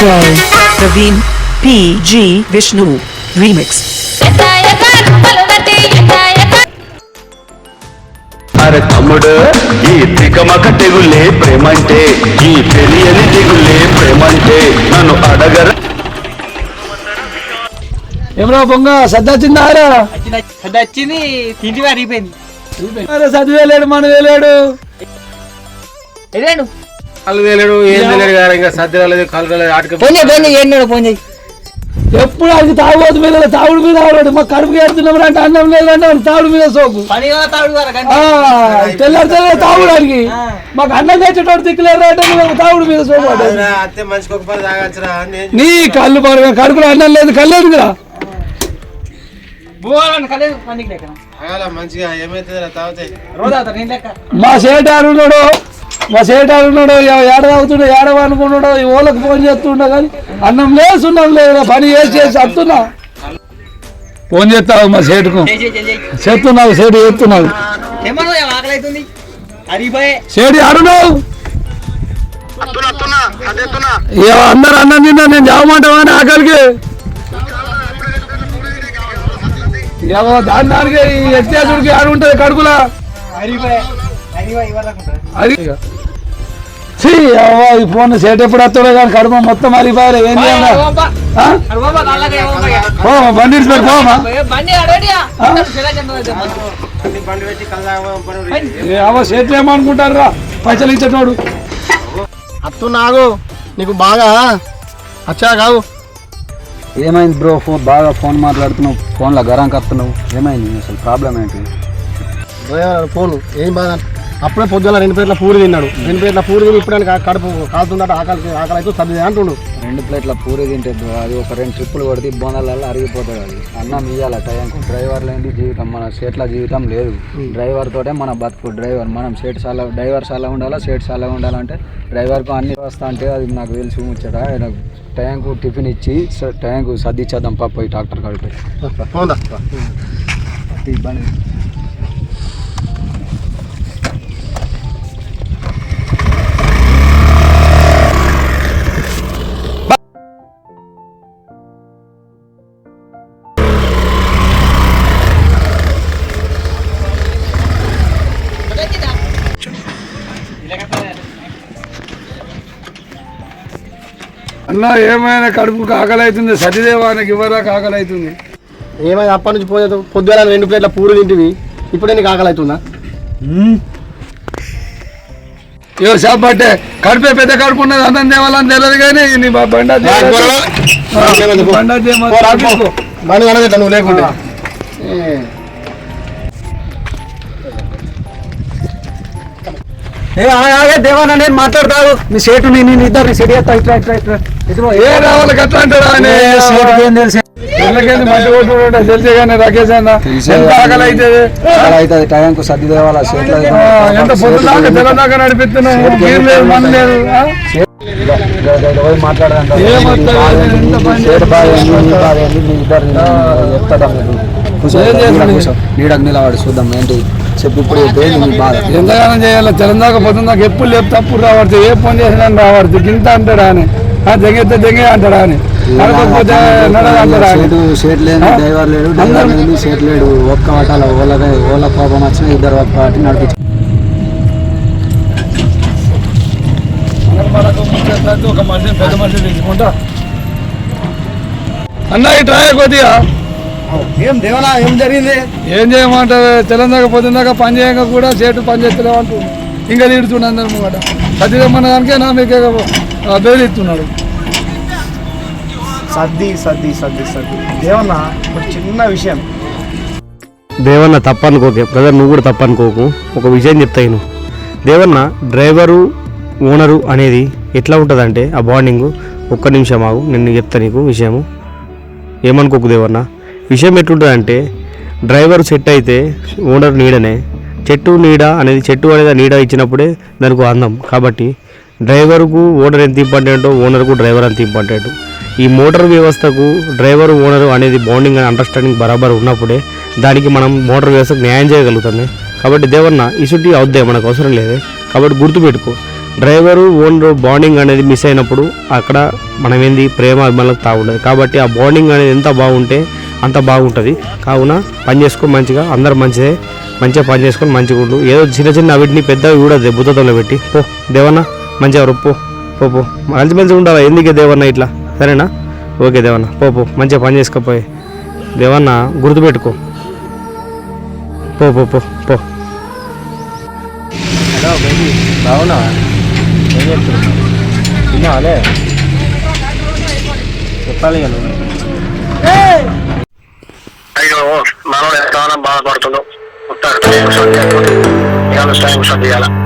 Enjoy Praveen P.G. Vishnu Remix. అరే తమ్ముడు ఈ తికమక తెగులే ప్రేమంటే ఈ తెలియని తెగులే ప్రేమంటే నన్ను అడగర ఏమరా పొంగ సద్దొచ్చిందారా అది వచ్చింది తింటి అరిగిపోయింది అరే చదివేలేడు మన వేలేడు ఎదేను కాలు వేలేడు ఏం వేలేడు కదా ఇంకా సర్ది రాలేదు కాలు రాలేదు ఆటకి ఫోన్ చేయి ఫోన్ చేయి ఏడు ఫోన్ చేయి. ఎప్పుడు అది తాగుబోతు మీద తాగుడు మీద ఆడాడు మా కడుపు ఏడుతున్నాం అంటే అన్నం లేదంటే తాగుడు మీద ఆ, తెల్లారి తెల్లారి తాగుడు అడిగి మాకు అన్నం తెచ్చేటోడు దిక్కులేరు అంటే తాగుడు మీద సోపు నీ కళ్ళు పడగా కడుపులో అన్నం లేదు నేను లెక్క. మా సేటారు ఉన్నాడు? మా సేటారు ఉన్నాడు ఏడ తాగుతుండో ఏడవ అనుకున్నాడు ఈ ఓళ్ళకి ఫోన్ చేస్తుండో కానీ అన్నం లేదు సున్నం లేదు పని చేసి చేసి వస్తున్నా ఫోన్ చేస్తావు మా సేటుకు. చేస్తున్నావు సేటు చేస్తున్నావు. అరిగిపోయే. సేటి అడున్నావు అందరు అన్నం తిన్నా నేను చావమంటావా అని ఆకలికి? దాని దానికి ఈ వ్యత్యాసుడికి ఆడు ఉంటుంది అది అవ్వ, ఈ ఫోన్ సేట్ ఎప్పుడు వస్తాడో కానీ కడుపు మొత్తం అరిపోయారు ఏం చేయాలి? బండి పెట్టు, పోమా బండి ఏ, అవ్వ సేట్లు ఏమనుకుంటారు రా పైసలు ఇచ్చేటోడు. అత్తు నాగు నీకు బాగా అచ్చా కావు. ఏమైంది బ్రో ఫోన్ బాగా ఫోన్ మాట్లాడుతున్నావు ఫోన్లో గరాంకి వస్తున్నావు ఏమైంది? అసలు ప్రాబ్లం ఏంటి? ఫోన్ ఏం బాగా అప్పుడే పొద్దున రెండు ప్లేట్ల పూరి తిన్నాడు. రెండు ప్లేట్ల పూరి తిని ఇప్పుడు కడుపు కాలుతుందట ఆకలి ఆకలి అయితే సర్ది అంటుండు. రెండు ప్లేట్ల పూరి తింటే అది ఒక రెండు ట్రిప్పులు కొడితే బోనాలలో అరిగిపోతుంది అది. అన్నం ఇవ్వాలి టైంకు. డ్రైవర్ లేని జీవితం మన సేట్ల జీవితం లేదు. డ్రైవర్ తోటే మన బతుకు డ్రైవర్. మనం సేట్ చాలా డ్రైవర్ చాలా ఉండాలా సేట్ చాలా ఉండాలంటే డ్రైవర్కు అన్ని వస్తా అంటే అది నాకు తెలిసి ముచ్చట. ఆయన టైంకు టిఫిన్ ఇచ్చి టైంకు సర్దిచ్చేద్దాం పాప పోయి డాక్టర్ కాడిపోయి ఫోన్ అన్న ఏమైనా కడుపుకి ఆకలి అవుతుంది సతీదేవానికి ఇవ్వరాక ఆకలి అవుతుంది ఏమైనా అప్పటి నుంచి పోయేది? పొద్దున రెండు ప్లేట్ల పూరి తింటివి. ఇప్పుడే నీకు ఆకలి అవుతుందా ఏ షాప్ పట్టే? కడుపే పెద్ద కడుపు ఉన్నది అన్నం తేవాలని తెలియదు కానీ నీ బండ బండ బండి కనదిట్లా నువ్వు లేకుంటే. దేవానా నేను మాట్లాడతావు? మీ సేటు నేను ఇద్దరు సెట్ చేస్తా ఇట్లా ఇట్లా ఇట్లా ఇదిగో ఏ రావాలి గట్లా అంటాడా ఆయన? సేటుకి ఏం తెలుసు? పిల్లకేంది మట్టి కొట్టుకుంటే తెలిసే కానీ రాకేష్ అన్న ఎంత ఆకలి అవుతుంది అలా అవుతుంది. టైంకు సర్ది తేవాలా? సేట్లో ఆ, ఎంత పొద్దుదాకా తెల్లదాకా నడిపిస్తున్నావు? ఏం లేదు మన లేదు. నీడకు నిలబడి చూద్దాం ఏంటి? చెప్పు ఇప్పుడు బాధ? ఎంతగానో చేయాలి తెలంగాణ పొద్దున్నాక ఎప్పుడు లేపు తప్పుడు రావడుతు ఏ పని చేసినా రావడుతు గింత అంటాడా అని ఆ జంగితే జంగే అంటాడా అని. నడకపోతే ఒక్క వాటాల ఓల ఓల కోపం వచ్చిన ఇద్దరు ఒక్క వాటి నడిపించు. మనకు ముచ్చట్లయితే ఒక మనిషిని పెద్ద మనిషిని తీసుకుంటా అన్న ఇట్లా కొద్దిగా. ఏం దేవనా ఏం జరిగింది? ఏం చేయమంటారు? తెలంగాణ పొద్దున్నాక పని చేయక కూడా సేటు పని చేస్తలేవు అంటూ ఇంకా తీడుతుండ అందరు ముంగట సత్యమన్న దానికే నా మీకు బెయిల్ ఇస్తున్నాడు సర్ది సర్ది సర్ది సర్ది. దేవన్న ఒక చిన్న విషయం. దేవన్న తప్పనుకోకే. బ్రదర్ నువ్వు కూడా తప్పనుకోకు. ఒక విషయం చెప్తా నేను. దేవన్న డ్రైవరు ఓనరు అనేది ఎట్లా ఉంటుందంటే ఆ బాండింగ్? ఒక్క నిమిషం ఆగు నేను చెప్తా నీకు విషయము. ఏమనుకోకు దేవన్న? విషయం ఎట్లుంటుందంటే డ్రైవర్ సెట్ అయితే ఓనర్ నీడనే చెట్టు నీడ అనేది చెట్టు అనేది నీడ ఇచ్చినప్పుడే దానికి అందం. కాబట్టి డ్రైవర్కు ఓనర్ ఎంత ఇంపార్టెంటో ఓనర్కు డ్రైవర్ అంత ఇంపార్టెంట్. ఈ మోటార్ వ్యవస్థకు డ్రైవర్ ఓనర్ అనేది బాండింగ్ అండ్ అండర్స్టాండింగ్ బరాబర్ ఉన్నప్పుడే దానికి మనం మోటార్ వ్యవస్థకు న్యాయం చేయగలుగుతుంది కాబట్టి దేవన్న ఇసుటి అవుద్దే మనకు అవసరం లేదే? కాబట్టి గుర్తుపెట్టుకో డ్రైవరు ఓనర్ బాండింగ్ అనేది మిస్ అయినప్పుడు అక్కడ మనమేంది? ప్రేమ అభిమానులకు తాగుండదు కాబట్టి ఆ బాండింగ్ అనేది ఎంత బాగుంటే అంత బాగుంటుంది. కావున పని చేసుకొని మంచిగా అందరు మంచిదే. మంచిగా పని చేసుకొని మంచిగా ఉండు. ఏదో చిన్న చిన్న వీటిని పెద్దవి కూడా బుద్ధతంలో పెట్టి. పో దేవన్న మంచిగా రు, పో పో మంచి మంచిగా ఉండాలి? ఎందుకే దేవన్న ఇట్లా? సరేనా? ఓకే దేవన్న పో పో. మంచిగా పని చేసుకోపోయి. దేవన్న గుర్తుపెట్టుకో. పో పో పో పో. హలో బేబీ బాగున్నా ఏం చెప్తున్నావు తిన్నావాలే చెప్పాలి నువ్వు అయ్యో మనోడు ఎంతగానో బాధపడుతుందో ఉంటాడు. Time time